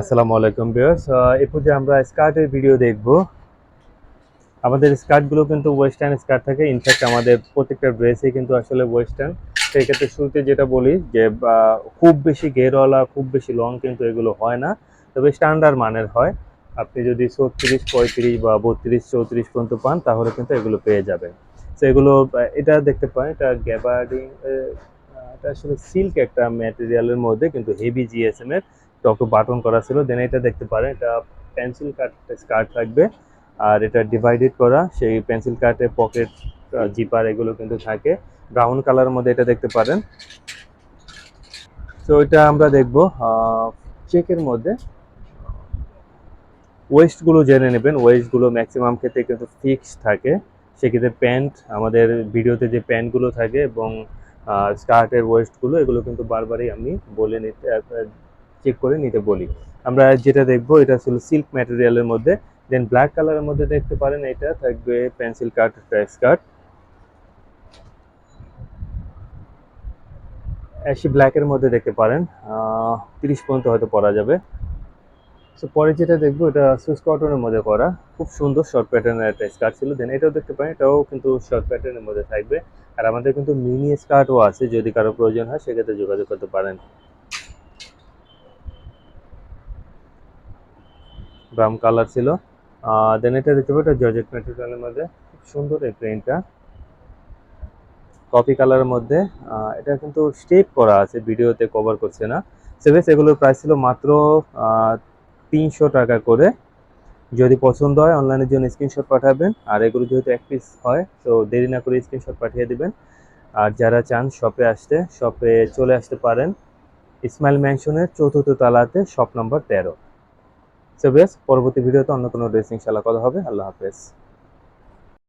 আসসালামু আলাইকুম ভিউয়ার্স। এই পর্যায়ে আমরা স্কার্টের ভিডিও দেখব। আমাদের স্কার্টগুলো কিন্তু ওয়েস্টার্ন স্কার্ট থাকে। ইনফ্যাক্ট আমাদের প্রত্যেকটা ড্রেসে কিন্তু আসলে ওয়েস্টার্ন সেই ক্ষেত্রে শুরুতে যেটা বলি যে খুব বেশি ঘেরওয়ালা, খুব বেশি লং কিন্তু এগুলো হয় না। তবে স্ট্যান্ডার্ড মানের হয়। আপনি যদি ছত্রিশ, পঁয়ত্রিশ বা বত্রিশ, চৌত্রিশ পর্যন্ত পান, তাহলে কিন্তু এগুলো পেয়ে যাবেন। তো এগুলো এটা দেখতে পান এটা গ্যাবার্ডিং এটা আসলে সিল্ক একটা ম্যাটেরিয়ালের মধ্যে কিন্তু হেভি জিএসএম এর টক বাটন করা ছিল দেন এটা দেখতে পারেন, এটা পেন্সিল কাট স্কার্ট থাকবে, আর এটা ডিভাইডেড করা, সেই পেন্সিল কাটে পকেট জিপার এগুলো কিন্তু থাকে। ব্রাউন কালারের মধ্যে এটা দেখতে পারেন। তো এটা আমরা দেখব চেকের মধ্যে। ওয়েস্টগুলো জেনে নেবেন ওয়েস্টগুলো ম্যাক্সিমাম ক্ষেত্রে কিন্তু ফিক্স থাকে। সেক্ষেত্রে প্যান্ট আমাদের ভিডিওতে যে প্যান্টগুলো থাকে এবং স্কার্টের ওয়েস্টগুলো এগুলো কিন্তু বারবারই আমি বলে নিতে চেক করে নিতে বলি। আমরা যেটা দেখব, এটা ছিল সিল্ক ম্যাটেরিয়ালের মধ্যে। দেন ব্ল্যাক কালারের মধ্যে দেখতে পারেন, এটা থাকবে পেন্সিল কাট স্কার্ট অ্যাশি ব্ল্যাকের মধ্যে দেখতে পারেন তিরিশ পর্যন্ত হয়তো পরা যাবে। সো পরে যেটা দেখব, এটা সুইস কটনের মধ্যে করা। খুব সুন্দর শর্ট প্যাটার্নের একটা স্কার্ট ছিল। দেন এটাও দেখতে পারেন, এটাও কিন্তু শর্ট প্যাটার্নের মধ্যে থাকবে। আর আমাদের কিন্তু মিনি স্কার্টও আছে, যদি কারও প্রয়োজন হয়, সেক্ষেত্রে যোগাযোগ করতে পারেন। ব্রাউন কালার ছিল। দেন এটা দেখতে পাবো জর্জেট ম্যাটেরিয়ালের মধ্যে। খুব সুন্দর এই প্রিন্টটা কপি কালারের মধ্যে। এটা কিন্তু স্টেপ করা আছে ভিডিওতে কভার করছে না। সেভেস এগুলোর প্রাইস ছিল মাত্র তিনশো টাকা করে। যদি পছন্দ হয় অনলাইনের জন্য স্ক্রিনশট পাঠাবেন। আর এগুলো যেহেতু এক পিস হয় তো দেরি না করে স্ক্রিনশট পাঠিয়ে দিবেন। আর যারা চান শপে আসতে শপে চলে আসতে পারেন। ইসমাইল ম্যানশনের চতুর্থ তালাতে শপ নম্বর তেরো। সো বেশ পরবর্তী ভিডিওতে অন্য কোনো ড্রেস ইনশাল্লাহ কথা হবে। আল্লাহ হাফেজ।